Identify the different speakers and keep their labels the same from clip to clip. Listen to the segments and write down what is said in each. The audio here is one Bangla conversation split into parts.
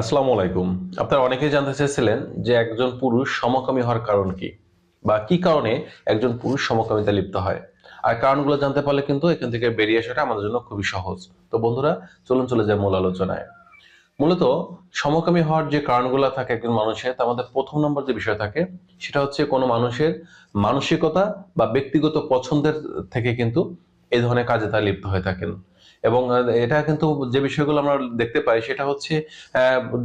Speaker 1: আসসালামু আলাইকুম। আপনারা অনেকেই জানতে চেয়েছিলেন যে একজন পুরুষ সমকামী হওয়ার কারণ কি বা কি কারণে একজন পুরুষ সমকামিতা লিপ্ত হয়। আর কারণগুলো জানতে পারলে কিন্তু এখান থেকে বেরিয়ে আসাটা আমাদের জন্য খুবই সহজ। তো বন্ধুরা, চলুন চলে যায় মূল আলোচনায়। মূলত সমকামী হওয়ার যে কারণগুলো থাকে একজন মানুষের, তার মধ্যে প্রথম নম্বর যে বিষয় থাকে, সেটা হচ্ছে কোনো মানুষের মানসিকতা বা ব্যক্তিগত পছন্দের থেকে কিন্তু এই ধরনের কাজে তারা লিপ্ত হয়ে থাকেন। এবং এটা কিন্তু যে বিষয়গুলো আমরা দেখতে পাই সেটা হচ্ছে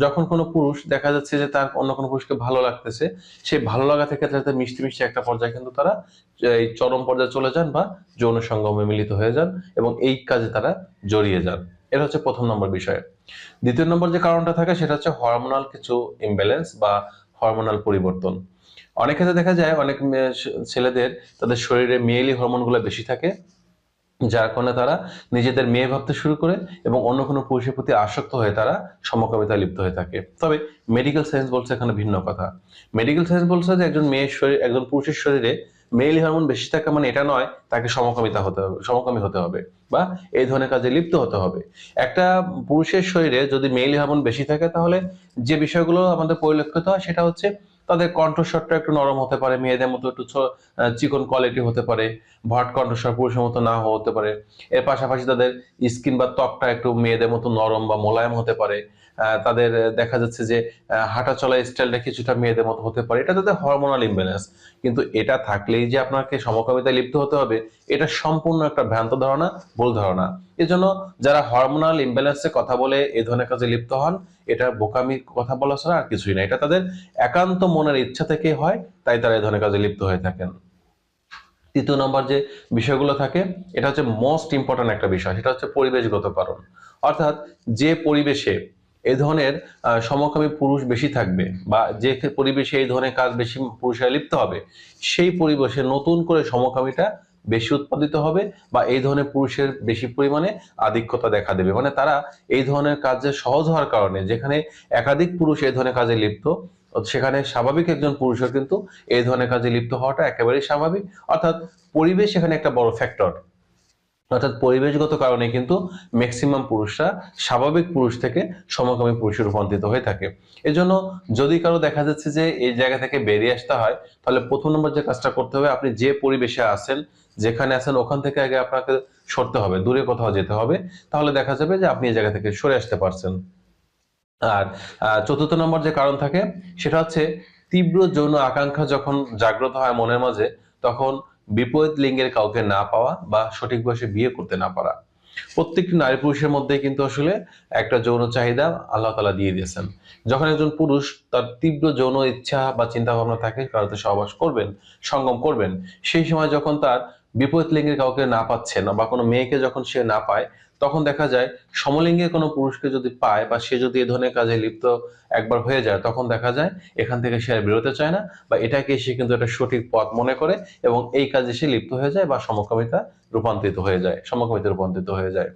Speaker 1: যখন কোনো পুরুষ দেখা যাচ্ছে যে তার অন্য কোনো পুরুষকে ভালো লাগতেছে সেই ভালো লাগা থেকে তাদের মিষ্টি মিষ্টি একটা পর্যায়ে কিন্তু তারা, এই চরম পর্যায়ে চলে যান বা যৌন সঙ্গমে মিলিত হয়ে যান এবং এই কাজে তারা জড়িয়ে যান। এটা হচ্ছে প্রথম নম্বর বিষয়। দ্বিতীয় নম্বর যে কারণটা থাকে সেটা হচ্ছে হরমোনাল কিছু ইমব্যালেন্স বা হরমোনাল পরিবর্তন। অনেক ক্ষেত্রে দেখা যায় অনেক ছেলেদের তাদের শরীরে মেয়েলি হরমোনগুলো বেশি থাকে যার কারণে তারা নিজেদের মেয়ে ভাবতে শুরু করে এবং অন্য কোনো পুরুষের প্রতি আসক্ত হয়ে তারা সমকামিতায় লিপ্ত হয়ে থাকে। তবে মেডিকেল সায়েন্স বলছে এখানে ভিন্ন কথা। মেডিকেল সায়েন্স বলছে যে একজন মেয়ের শরীর, একজন পুরুষের শরীরে মেইল হরমোন বেশি থাকা মানে এটা নয়, তাকে সমকামিতা হতে হবে, সমকামী হতে হবে বা এই ধরনের কাজে লিপ্ত হতে হবে। একটা পুরুষের শরীরে যদি মেইল হরমোন বেশি থাকে তাহলে যে বিষয়গুলো আমাদের পরিলক্ষিত হয় সেটা হচ্ছে তাদের কণ্ঠস্বরটা একটু নরম হতে পারে, মেয়েদের মতো একটু চিকন কোয়ালিটি হতে পারে, ভট কণ্ঠস্বর পুরুষের মতো না হতে পারে। এর পাশাপাশি তাদের স্কিন বা ত্বকটা একটু মেয়েদের মতো নরম বা মোলায়েম হতে পারে। তাদের দেখা যাচ্ছে যে হাঁটা চলা স্টাইলটা কিছুটা মেয়েদের মতো হতে পারে। এটা তাদের হরমোনাল ইমব্যালেন্স কিন্তু এটা থাকলেই যে আপনাকে সমকামিতায় লিপ্ত হতে হবে, এটা সম্পূর্ণ একটা ভ্রান্ত ধারণা, ভুল ধারণা। এজন্য যারা হরমোনাল ইমব্যালেন্সে কথা বলে এই ধরনের কাজে লিপ্ত হন এটা বোকামি কথা বলা ছাড়া আর কিছুই না। এটা তাদের একান্ত মনের ইচ্ছা থেকে হয়, তাই তারা এই ধরনের কাজে লিপ্ত হয়ে থাকেন। তৃতীয় নম্বর যে বিষয়গুলো থাকে, এটা হচ্ছে মোস্ট ইম্পর্ট্যান্ট একটা বিষয়, সেটা হচ্ছে পরিবেশগত কারণ অর্থাৎ যে পরিবেশে এই ধরনের সমকামী পুরুষ বেশি থাকবে বা যে পরিবেশে এই ধরনের কাজ বেশি পুরুষরা লিপ্ত হবে, সেই পরিবেশে নতুন করে সমকামীটা বেশি উৎপাদিত হবে বা এই ধরনের পুরুষের বেশি পরিমাণে আধিক্যতা দেখা দেবে। মানে তারা এই ধরনের কাজে সহজ হওয়ার কারণে যেখানে একাধিক পুরুষ এই ধরনের কাজে লিপ্ত, সেখানে স্বাভাবিক একজন পুরুষের কিন্তু এই ধরনের কাজে লিপ্ত হওয়াটা একেবারেই স্বাভাবিক। অর্থাৎ পরিবেশ এখানে একটা বড় ফ্যাক্টর অর্থাৎ পরিবেশগত কারণে কিন্তু ম্যাক্সিমাম পুরুষরা স্বাভাবিক পুরুষ থেকে সমকামী পুরুষে রূপান্তরিত হয়ে থাকে। এজন্য যদি কারও দেখা যাচ্ছে যে এই জায়গা থেকে বেরিয়ে আসতে হয়, তাহলে প্রথম নম্বর যে কাজটা করতে হবে, আপনি যে পরিবেশে আছেন, যেখানে আছেন, ওখান থেকে আগে আপনাকে সরতে হবে, দূরে কোথাও যেতে হবে। তাহলে দেখা যাবে যে আপনি এই জায়গা থেকে সরে আসতে পারছেন। আর চতুর্থ নম্বর যে কারণ থাকে, সেটা হচ্ছে তীব্র যৌন আকাঙ্ক্ষা যখন জাগ্রত হয় মনের মাঝে, তখন বিপরীত লিঙ্গের কাউকে না পাওয়া বা সঠিক বয়সে বিয়ে করতে না পারা। প্রত্যেকটি নারী পুরুষের মধ্যে কিন্তু আসলে একটা যৌন চাহিদা আল্লাহ তালা দিয়ে দিয়েছেন। যখন একজন পুরুষ তার তীব্র যৌন ইচ্ছা বা চিন্তা ভাবনা থাকে কারোতে সহবাস করবেন, সঙ্গম করবেন, সেই সময় যখন তার বিপরীত লিঙ্গের কাউকে না পাচ্ছে না বা কোনো মেয়েকে যখন সে না পায় তখন দেখা যায় সমলিঙ্গে কোনো পুরুষকে যদি পায় বা সে যদি এ ধরনের কাজে লিপ্ত একবার হয়ে যায়, তখন দেখা যায় এখান থেকে সে আর বেরোতে চায় না বা এটাকে সে কিন্তু একটা সঠিক পথ মনে করে এবং এই কাজে সে লিপ্ত হয়ে যায় বা সমকামিতা রূপান্তরিত হয়ে যায়, সমকামিতা রূপান্তরিত হয়ে যায়।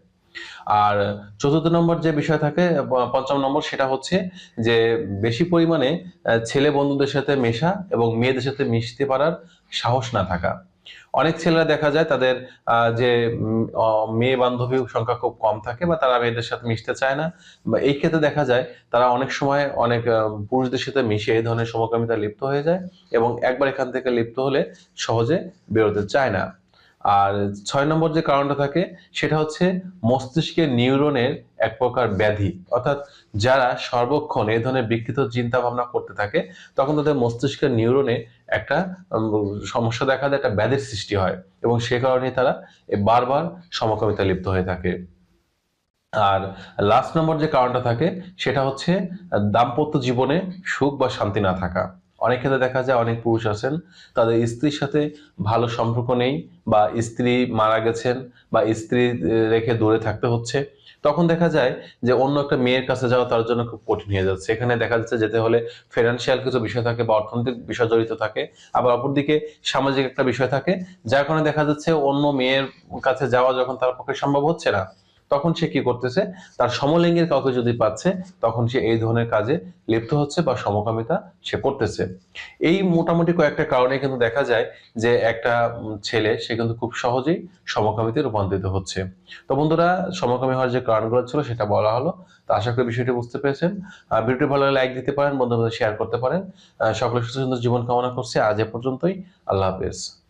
Speaker 1: আর চতুর্থ নম্বর যে বিষয় থাকে পঞ্চম নম্বর সেটা হচ্ছে যে বেশি পরিমাণে ছেলে বন্ধুদের সাথে মেশা এবং মেয়েদের সাথে মিশতে পারার সাহস না থাকা। অনেক ছেলেরা দেখা যায় তাদের যে মেয়ে বান্ধবী সংখ্যা খুব কম থাকে বা তারা মেয়েদের সাথে মিশতে চায় না। বা এই ক্ষেত্রে দেখা যায় তারা অনেক সময় অনেক পুরুষদের সাথে মিশে এই ধরনের সমকামিতা লিপ্ত হয়ে যায় এবং একবার এখান থেকে লিপ্ত হলে সহজে বেরোতে চায় না। আর ছয় নম্বর যে কারণটা থাকে, সেটা হচ্ছে মস্তিষ্কের নিউরনের এক প্রকার ব্যাধি। অর্থাৎ যারা সর্বক্ষণ এই ধরনের বিকৃত চিন্তা ভাবনা করতে থাকে, তখন তাদের মস্তিষ্কের নিউরনে একটা সমস্যা দেখা দেয়, একটা ব্যাধির সৃষ্টি হয় এবং সে কারণে তারা বারবার সমকামিতা লিপ্ত হয়ে থাকে। আর লাস্ট নম্বর যে কারণটা থাকে, সেটা হচ্ছে দাম্পত্য জীবনে সুখ বা শান্তি না থাকা। অনেক ক্ষেত্রে দেখা যায় অনেক পুরুষ আছেন, তাদের স্ত্রীর সাথে ভালো সম্পর্ক নেই বা স্ত্রী মারা গেছেন বা স্ত্রী রেখে দূরে থাকতে হচ্ছে, তখন দেখা যায় যে অন্য একটা মেয়ের কাছে যাওয়া তার জন্য খুব কঠিন হয়ে যাচ্ছে। এখানে দেখা যাচ্ছে যেতে হলে ফিনান্সিয়াল কিছু বিষয় থাকে বা অর্থনৈতিক বিষয় জড়িত থাকে, আবার অপরদিকে সামাজিক একটা বিষয় থাকে, যার কারণে দেখা যাচ্ছে অন্য মেয়ের কাছে যাওয়া যখন তার পক্ষে সম্ভব হচ্ছে না তখন সে কি করতেছে? তার সমলিঙ্গের কাউকে যদি পাচ্ছে তখন সে এই ধরনের কাজে লিপ্ত হচ্ছে বা সমকামিতা সে করতেছে। এই মোটামুটি কয়েকটা কারণে কিন্তু দেখা যায় যে একটা ছেলে সে কিন্তু খুব সহজেই সমকামিতে রূপান্তরিত হচ্ছে। তো বন্ধুরা সমকামী হওয়ার যে কারণগুলো ছিল সেটা বলা হলো। তো আশা করি বিষয়টি বুঝতে পেরেছেন। ভিডিওটি ভালো লাইক দিতে পারেন বন্ধু শেয়ার করতে পারেন। আহ, সকলের সুস্থ সুন্দর জীবন কামনা করছি। আজ এ পর্যন্তই। আল্লাহ হাফেজ।